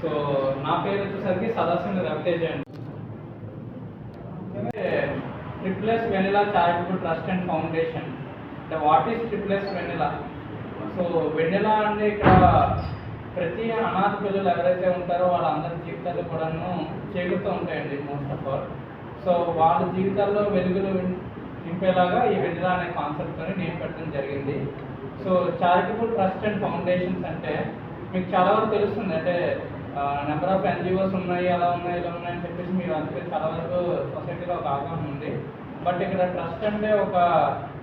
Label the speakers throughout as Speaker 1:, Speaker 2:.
Speaker 1: So నా పేరు వచ్చేసరికి సదాశివుని రవితేజ అండి. Triple S Vennela charitable trust and foundation. అంటే what is triple S Vennela? So Vennela అంటే ఇక్కడ ప్రతి అనాథ పిల్లలు ఎవరైతే ఉంటారో వాళ్ళందరి జీవితాలు కూడాను చేరుతూ ఉంటాయండి మోస్ట్ ఆఫ్ ఆల్ సో వాళ్ళ జీవితాల్లో వెలుగులు నింపేలాగా ఈ వెనిలా అనే కాన్సెప్ట్తో నేను పెట్టడం జరిగింది. So charitable trust and foundations అంటే మీకు చాలా వరకు తెలుస్తుంది. అంటే నెంబర్ ఆఫ్ ఎన్జిఓస్ ఉన్నాయి అలా ఉన్నాయి ఇలా ఉన్నాయని చెప్పేసి మీరు అందుకే చాలా వరకు సొసైటీలో ఒక ఆగ్రహం ఉంది. బట్ ఇక్కడ ట్రస్ట్ అంటే ఒక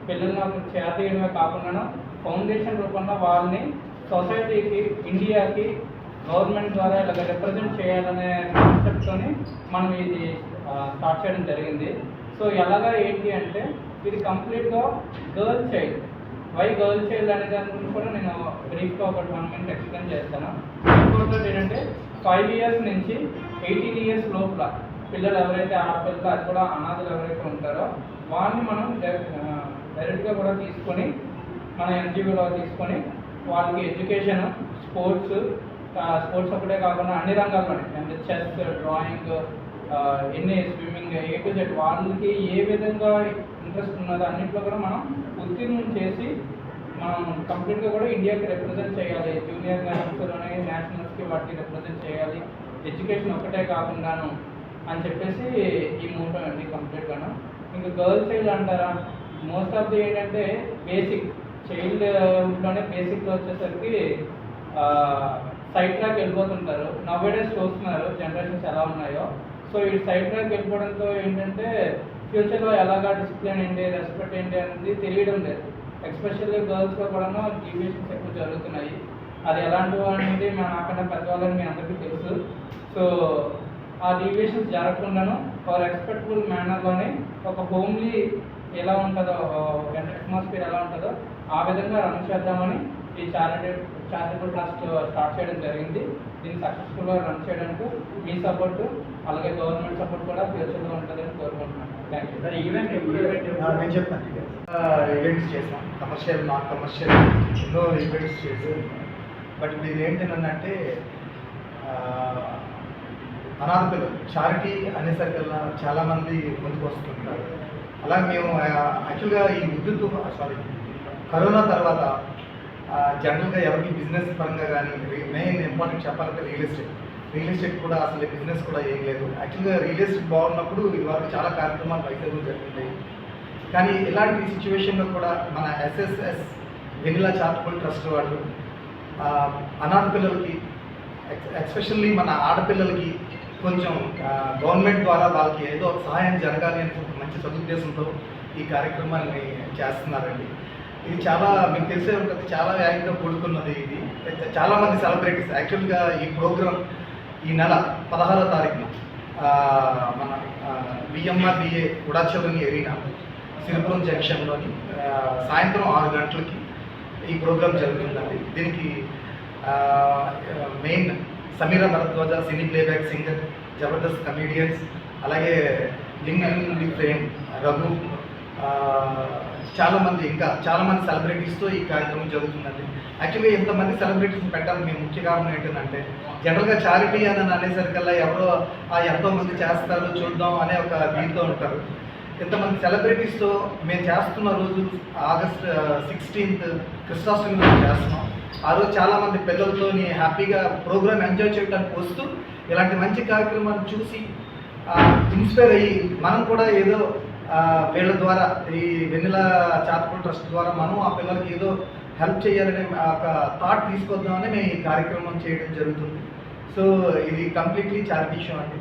Speaker 1: పిల్లల్ని ఒక కాకుండా ఫౌండేషన్ రూపంలో వాళ్ళని సొసైటీకి ఇండియాకి గవర్నమెంట్ ద్వారా ఇలాగ రిప్రజెంట్ చేయాలనే కాన్సెప్ట్తోని మనం ఇది స్టార్ట్ చేయడం జరిగింది. సో ఎలాగా ఏంటి అంటే ఇది కంప్లీట్గా girl child why girl child అనే దాని గురించి కూడా నేను బ్రీఫ్గా ఒక వన్ మినిట్ ఎక్స్ప్లెయిన్ చేస్తాను? ఇంకోటి ఏంటంటే ఫైవ్ ఇయర్స్ నుంచి ఎయిటీన్ ఇయర్స్ లోపల పిల్లలు ఎవరైతే ఆడపిల్లలు అది కూడా అనాథలు ఎవరైతే ఉంటారో వాళ్ళని మనం డైరెక్ట్గా కూడా తీసుకొని మన ఎన్జిఓలో తీసుకొని వాళ్ళకి ఎడ్యుకేషన్ స్పోర్ట్స్ స్పోర్ట్స్ ఒకటే కాకుండా అన్ని రంగాల్లోనే అంటే చెస్ డ్రాయింగ్ ఎన్ని స్విమ్మింగ్ ఏ టు జెడ్ వాళ్ళకి ఏ విధంగా ఇంట్రెస్ట్ ఉన్నదో అన్నింటిలో కూడా మనం ఉత్తీర్ణం చేసి మనం కంప్లీట్గా కూడా ఇండియాకి రిప్రజెంట్ చేయాలి. జూనియర్ నేషనల్స్లోనే నేషనల్స్కి వాటికి రిప్రజెంట్ చేయాలి. ఎడ్యుకేషన్ ఒకటే కాకుండాను అని చెప్పేసి ఈ మూట అండి కంప్లీట్గాను ఇంకా గర్ల్స్ చైల్డ్ అంటారా? మోస్ట్ ఆఫ్ ది ఏంటంటే బేసిక్ చైల్డ్లోనే బేసిక్లో వచ్చేసరికి సైడ్ ట్రాక్ వెళ్ళిపోతుంటారు. నవ్వేడేస్ చూస్తున్నారు జనరేషన్స్ ఎలా ఉన్నాయో. సో ఈ సైడ్ ట్రాక్ వెళ్ళిపోవడంతో ఏంటంటే ఫ్యూచర్లో ఎలాగా డిసిప్లిన్ ఏంటి రెస్పెక్ట్ ఏంటి అనేది తెలియడం లేదు. ఎక్స్పెషల్లీ గర్ల్స్లో కూడా డీవియేషన్స్ ఎక్కువ జరుగుతున్నాయి. అది ఎలాంటి అనేది మా నాకన్నా పెద్దవాళ్ళని మీ అందరికీ తెలుసు. సో ఆ డీవియేషన్స్ జరగకుండాను ఒక రెస్పెక్ట్ఫుల్ మేనర్లోనే ఒక హోమ్లీ ఎలా ఉంటుందో అట్మాస్ఫియర్ ఎలా ఉంటుందో ఆ విధంగా రన్ చేద్దామని ఈ చారిటీ చారిటబుల్ ట్రస్ట్ స్టార్ట్ చేయడం జరిగింది. దీన్ని సక్సెస్ఫుల్గా రన్ చేయడానికి మీ సపోర్ట్ అలాగే గవర్నమెంట్ సపోర్ట్ కూడా ఫ్యూచర్లో ఉంటుందని కోరుకుంటున్నాను.
Speaker 2: ఈవెంట్ ఈవెంట్
Speaker 3: ఆ, నేను చెప్తాను ఈవెంట్స్ చేసాం కమర్షియల్ నాన్ కమర్షియల్ ఎన్నో ఈవెంట్స్ చేసాం. బట్ ఇది ఏంటంటే అనాథ పిల్లలు చారిటీ అనేసరికల్లా చాలామంది ముందుకు వస్తుంటారు. అలా మేము యాక్చువల్గా ఈ విద్యుత్ సారీ కరోనా తర్వాత జనరల్గా ఎవరికి బిజినెస్ పరంగా కానీ మెయిన్ ఇంపార్టెంట్ చెప్పాలంటే రియల్ ఎస్టేట్ రియల్ ఎస్టేట్ కూడా అసలు బిజినెస్ కూడా ఏం లేదు. యాక్చువల్గా రియల్ ఎస్టేట్ బాగున్నప్పుడు ఇదివరకు చాలా కార్యక్రమాలు వైజాగ్లో జరుగుతాయి కానీ ఇలాంటి సిచ్యువేషన్లో కూడా మన ఎస్ఎస్ఎస్ వెనిలా చార్టబుల్ ట్రస్ట్ వాళ్ళు అనాథ పిల్లలకి ఎస్పెషల్లీ మన ఆడపిల్లలకి కొంచెం గవర్నమెంట్ ద్వారా వాళ్ళకి ఏదో ఒక సహాయం జరగాలి అని మంచి సదుద్దేశంతో ఈ కార్యక్రమాన్ని చేస్తున్నారండి. ఇది చాలా మీకు తెలిసే ఉంటుంది చాలా వ్యాయంగా కూడుకున్నది ఇది. చాలా మంది సెలబ్రిటీస్ యాక్చువల్గా ఈ ప్రోగ్రామ్ ఈ నెల పదహారో తారీఖున మన బిఎంఆర్బిఏ ఉడాచలని ఎరీనా సిరిపురం జంక్షన్లోని సాయంత్రం ఆరు గంటలకి ఈ ప్రోగ్రామ్ జరుగుతుందండి దీనికి main Sameera Bharadwaj cine playback singer Jabardasth comedians అలాగే లింగ్ ఫ్రేమ్ రఘు చాలామంది ఇంకా చాలామంది సెలబ్రిటీస్తో ఈ కార్యక్రమం జరుగుతుందండి. యాక్చువల్గా ఇంతమంది సెలబ్రిటీస్ని పెట్టాలి? మేము ముఖ్య కారణం ఏంటంటే జనరల్గా చారిటీ అని అనేసరికల్లా ఎవరో ఆ ఎంతో మంది చేస్తారు చూద్దాం అనే ఒక దీంతో ఉంటారు. ఇంతమంది సెలబ్రిటీస్తో మేము చేస్తున్న రోజు ఆగస్ట్ సిక్స్టీన్త్ క్రిస్టాస్టమి రోజు చేస్తున్నాం. ఆ రోజు చాలామంది పిల్లలతో హ్యాపీగా ప్రోగ్రామ్ ఎంజాయ్ చేయడానికి వస్తూ ఇలాంటి మంచి కార్యక్రమాన్ని చూసి ఇన్స్పైర్ అయ్యి మనం కూడా ఏదో వీళ్ళ ద్వారా ఈ వెన్నెల చారిటబుల్ ట్రస్ట్ ద్వారా మనం ఆ పిల్లలకి ఏదో హెల్ప్ చేయాలనే ఒక థాట్ తీసుకొద్దామని మేము ఈ కార్యక్రమం చేయడం జరుగుతుంది. సో ఇది కంప్లీట్లీ చారిటీ షో అండి.